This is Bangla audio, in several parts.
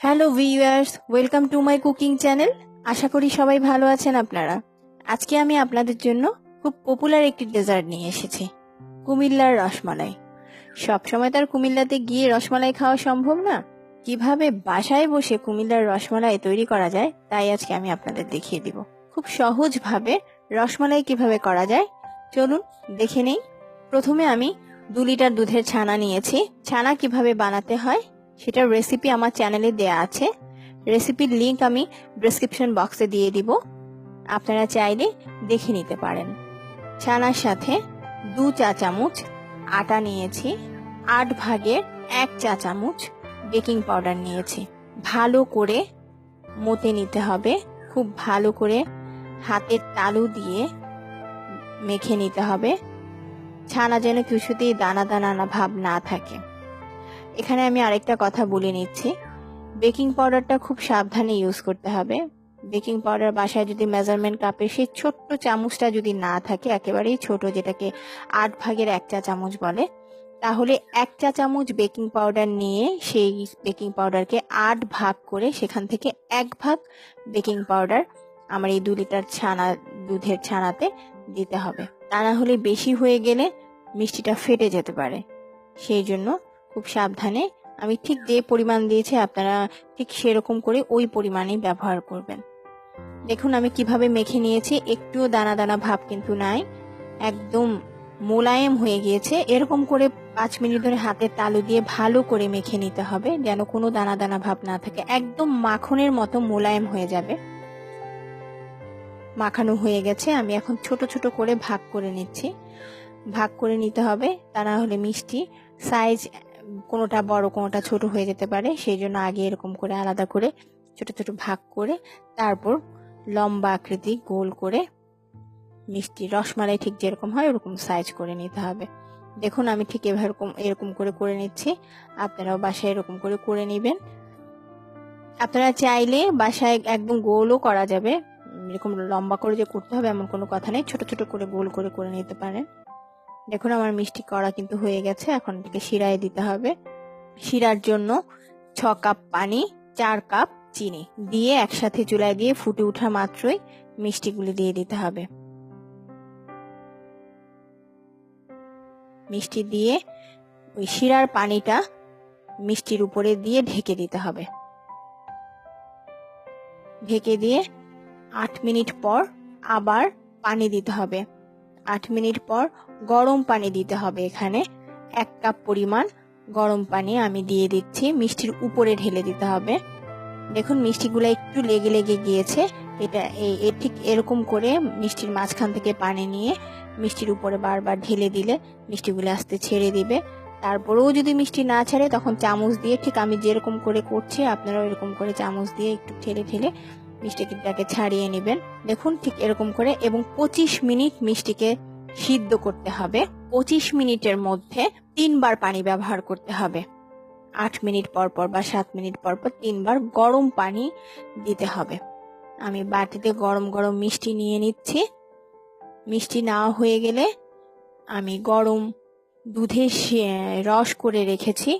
Hello viewers, welcome to my cooking channel. আশা করি সবাই ভালো আছেন আপনারা। আজকে আমি আপনাদের জন্য খুব পপুলার একটি ডেজার্ট নিয়ে এসেছি, কুমিল্লার রসমালাই। সবসময় তার কুমিল্লাতে গিয়ে রসমালাই খাওয়া সম্ভব না। কীভাবে বাসায় বসে কুমিল্লার রসমালাই তৈরি করা যায়, তাই আজকে আমি আপনাদের দেখিয়ে দিব। খুব সহজভাবে রসমালাই কীভাবে করা যায়, চলুন দেখে নেই। প্রথমে আমি দু লিটার দুধের ছানা নিয়েছি। ছানা কীভাবে বানাতে হয় সেটার রেসিপি আমার চ্যানেলে দেয়া আছে। রেসিপির লিংক আমি ডেসক্রিপশন বক্সে দিয়ে দিব। আপনারা চাইলে দেখে নিতে পারেন। ছানার সাথে দু চা চামচ আটা নিয়েছি, আট ভাগের এক চা চামচ বেকিং পাউডার নিয়েছি। ভালো করে মতে নিতে হবে, খুব ভালো করে হাতের তালু দিয়ে মেখে নিতে হবে। ছানা যেন কিছুতেই দানা দানা ভাব না থাকে। এখানে আমি আরেকটা কথা বলে নিচ্ছি। বেকিং পাউডারটা খুব সাবধানে ইউজ করতে হবে। বেকিং পাউডার বাসায় যদি মেজারমেন্ট কাপে সেই ছোট্ট চামচটা যদি না থাকে, একেবারেই ছোট যেটাকে আট ভাগের এক চা চামচ বলে, তাহলে এক চা চামচ বেকিং পাউডার নিয়ে সেই বেকিং পাউডারকে আট ভাগ করে সেখান থেকে এক ভাগ বেকিং পাউডার আমার এই দু লিটার ছানা, দুধের ছানাতে দিতে হবে। তা না হলে বেশি হয়ে গেলে মিষ্টিটা ফেটে যেতে পারে। সেই জন্য খুব সাবধানে। আমি ঠিক যে পরিমাণ দিয়েছি আপনারা ঠিক সেরকম করে ওই পরিমাণেই ব্যবহার করবেন। দেখুন আমি কীভাবে মেখে নিয়েছি, একটুও দানা দানা ভাব কিন্তু নাই। একদম মোলায়েম হয়ে গিয়েছে। এরকম করে পাঁচ মিনিট ধরে হাতের তালু দিয়ে ভালো করে মেখে নিতে হবে যেন কোনো দানা দানা ভাব না থাকে। একদম মাখনের মতো মোলায়েম হয়ে যাবে। মাখানো হয়ে গেছে। আমি এখন ছোট ছোট করে ভাগ করে নিচ্ছি। ভাগ করে নিতে হবে তা না হলে মিষ্টি সাইজ কোনোটা বড়, কোনোটা ছোট হয়ে যেতে পারে। সেই জন্য আগে এরকম করে আলাদা করে ছোট ছোট ভাগ করে তারপর লম্বা আকৃতি গোল করে মিষ্টি রসমালাই ঠিক যেরকম হয় ওরকম সাইজ করে নিতে হবে। দেখুন আমি ঠিক এরকম এরকম করে করে নিচ্ছি। আপনারাও বাসায় এরকম করে করে নেবেন। আপনারা চাইলে বাসায় একদম গোলও করা যাবে। এরকম লম্বা করে যে করতে হবে এমন কোনো কথা নেই। ছোট ছোট করে গোল করে করে নিতে পারেন। দেখুন আমার মিষ্টি করা কিন্তু হয়ে গেছে, এখন এটাকে শিরায় দিতে হবে। শিরার জন্য ছ কাপ পানি, চার কাপ চিনি দিয়ে একসাথে চুলায় দিয়ে ফুটে ওঠা মাত্রই মিষ্টিগুলি দিয়ে দিতে হবে। মিষ্টি দিয়ে ওই শিরার পানিটা মিষ্টির উপরে দিয়ে ঢেকে দিতে হবে। ঢেকে দিয়ে আট মিনিট পর আবার পানি দিতে হবে। আট মিনিট পর গরম পানি দিতে হবে এখানে। এক কাপ পরিমাণ গরম পানি আমি দিয়ে দিচ্ছি, মিষ্টির উপরে ঢেলে দিতে হবে। দেখুন, মিষ্টিগুলো একটু লেগে লেগে গিয়েছে। এটা এ ঠিক এরকম করে মিষ্টির মাঝখান থেকে পানি নিয়ে মিষ্টির উপরে বারবার ঢেলে দিলে মিষ্টিগুলো আস্তে ছেড়ে দিবে। তারপরেও যদি মিষ্টি না ছাড়ে, তখন চামচ দিয়ে ঠিক আমি যেরকম করে করছি, আপনারাও এরকম করে চামচ দিয়ে একটু ঠেলে ঠেলে মিষ্টিটাকে ছাড়িয়ে নেবেন। দেখুন ঠিক এরকম করে এবং পঁচিশ মিনিট মিষ্টিকে সিদ্ধ করতে হবে। পঁচিশ মিনিটের মধ্যে তিনবার পানি ব্যবহার করতে হবে। আট মিনিট পর পর বা সাত মিনিট পর পর তিনবার গরম পানি দিতে হবে। আমি বাটিতে গরম গরম মিষ্টি নিয়ে নিচ্ছি। মিষ্টি নেওয়া হয়ে গেলে আমি গরম দুধে রস করে রেখেছি।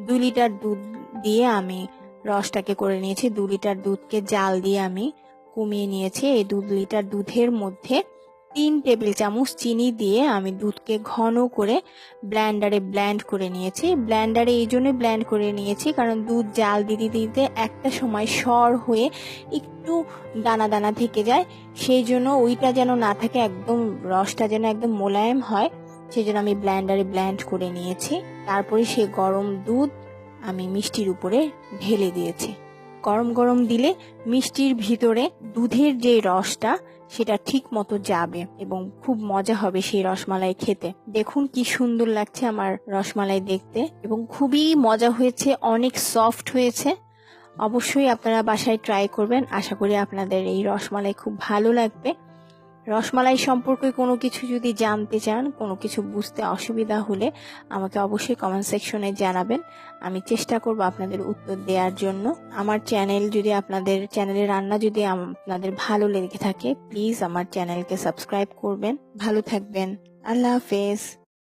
দু লিটার দুধ দিয়ে আমি রসটাকে করে নিয়েছি। দু লিটার দুধকে জাল দিয়ে আমি কমিয়ে নিয়েছি। এই দু লিটার দুধের মধ্যে তিন টেবিল চামচ চিনি দিয়ে আমি দুধকে ঘন করে ব্ল্যান্ডারে ব্ল্যান্ড করে নিয়েছি। ব্ল্যান্ডারে এই জন্য ব্ল্যান্ড করে নিয়েছি কারণ দুধ জাল দিতে দিতে একটা সময় সর হয়ে একটু দানা দানা থেকে যায়। সেই জন্য ওইটা যেন না থাকে, একদম রসটা যেন একদম মোলায়েম হয়, সেই জন্য আমি ব্ল্যান্ডারে ব্ল্যান্ড করে নিয়েছি। তারপরে সেই গরম দুধ আমি মিষ্টির উপরে ঢেলে দিয়েছি। গরম গরম দিলে মিষ্টির ভিতরে দুধের যে রসটা, সেটা ঠিক মতো যাবে এবং খুব মজা হবে সেই রসমালাই খেতে। দেখুন কি সুন্দর লাগছে আমার রসমালাই দেখতে এবং খুবই মজা হয়েছে, অনেক সফট হয়েছে। অবশ্যই আপনারা বাসায় ট্রাই করবেন। আশা করি আপনাদের এই রসমালাই খুব ভালো লাগবে। রসমালাই সম্পর্কে কোনো কিছু যদি জানতে চান, কোনো কিছু বুঝতে অসুবিধা হলে আমাকে অবশ্যই কমেন্ট সেকশনে জানাবেন। আমি চেষ্টা করব আপনাদের উত্তর দেওয়ার জন্য। আমার চ্যানেল যদি আপনাদের চ্যানেলের রান্না যদি আপনাদের ভালো লেগে থাকে প্লিজ আমার চ্যানেলকে সাবস্ক্রাইব করবেন। ভালো থাকবেন। আল্লাহ হাফেজ।